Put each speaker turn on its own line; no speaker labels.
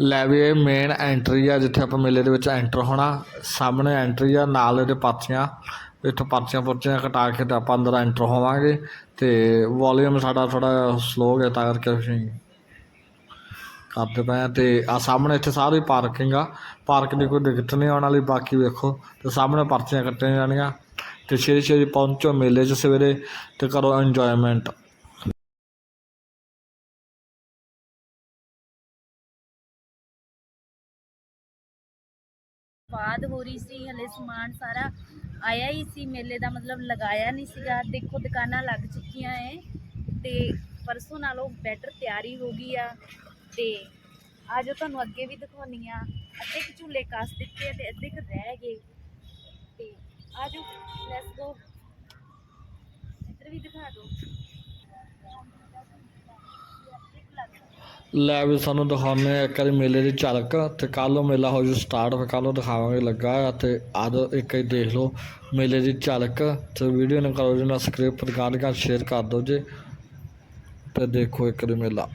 ਲੈ ਵੀ ਇਹ main entry ਆ, ਜਿੱਥੇ ਆਪਾਂ ਮੇਲੇ ਦੇ ਵਿੱਚ ਐਂਟਰ ਹੋਣਾ। ਸਾਹਮਣੇ ਐਂਟਰੀ ਆ, ਨਾਲ ਇਹਦੇ ਪਾਥੀਆਂ। ਇੱਥੋਂ ਪਰਚੀਆਂ ਪੁਰਚੀਆਂ ਕਟਾ ਕੇ ਤੇ ਆਪਾਂ ਅੰਦਰ ਐਂਟਰ ਹੋਵਾਂਗੇ। ਤੇ ਵੋਲਿਊਮ ਸਾਡਾ ਥੋੜਾ ਸਲੋ ਹੈ ਤਾਂ ਕਰਕੇ ਅਸੀਂ ਕਰਦੇ ਪਏ ਆ ਤੇ ਆ ਸਾਹਮਣੇ ਇੱਥੇ ਸਾਰੀ ਪਾਰਕਿੰਗ ਆ। ਪਾਰਕ ਦੀ ਕੋਈ ਦਿੱਕਤ ਨਹੀਂ ਆਉਣ ਵਾਲੀ, ਬਾਕੀ ਵੇਖੋ। ਤੇ ਸਾਹਮਣੇ ਪਰਚੀਆਂ ਕੱਟੀਆਂ ਜਾਣੀਆਂ। ਤੇ ਛੇ ਛੇਤੀ ਪਹੁੰਚੋ ਮੇਲੇ 'ਚ ਸਵੇਰੇ ਤੇ ਕਰੋ ਇੰਜੋਇਮੈਂਟ
ਬਾਅਦ ਹੋ ਰਹੀ ਸੀ, ਹਲੇ ਸਮਾਨ ਸਾਰਾ ਆਇਆ ਹੀ ਸੀ, ਮੇਲੇ ਦਾ ਮਤਲਬ ਲਗਾਇਆ ਨਹੀਂ ਸੀਗਾ। ਦੇਖੋ ਦੁਕਾਨਾਂ ਲੱਗ ਚੁੱਕੀਆਂ ਏ ਤੇ ਪਰਸੋਂ ਨਾਲੋਂ ਬੈਟਰ ਤਿਆਰੀ ਹੋ ਗਈ ਆ ਤੇ ਆਜੋ ਤੁਹਾਨੂੰ ਅੱਗੇ ਵੀ ਦਿਖਾਉਣੀ ਆ। ਅੱਧੇ ਕੁ ਝੂਲੇ ਕੱਸ ਦਿੱਤੇ ਆ ਤੇ ਅੱਧੇ ਕੁ ਰਹਿ ਗਏ। ਤੇ ਆਜੋ ਲੈਟਸ ਗੋ ਇੱਧਰ ਵੀ ਦਿਖਾ ਦਿਓ।
ਲੈ ਵੀ ਸਾਨੂੰ ਦਿਖਾਉਂਦੇ ਆ, ਇੱਕ ਵਾਰੀ ਮੇਲੇ ਦੀ ਝਲਕ, ਤੇ ਕੱਲ੍ਹ ਮੇਲਾ ਹੋ ਜੂ ਸਟਾਰਟ ਫਿਰ ਕੱਲ੍ਹ ਨੂੰ ਦਿਖਾਵਾਂਗੇ ਲੱਗਾ ਆ, ਤੇ ਆਜੋ ਇੱਕ ਵਾਰੀ ਦੇਖ ਲਓ ਮੇਲੇ ਦੀ ਝਲਕ, ਤੇ ਵੀਡੀਓ ਨੂੰ ਕਰੋ ਜੀ ਨਾਲ ਸਕ੍ਰਿਪਟ ਕਰ ਕਰ ਸ਼ੇਅਰ ਕਰ ਦਿਓ ਜੇ, ਤੇ ਦੇਖੋ ਇੱਕ ਵਾਰੀ ਮੇਲਾ।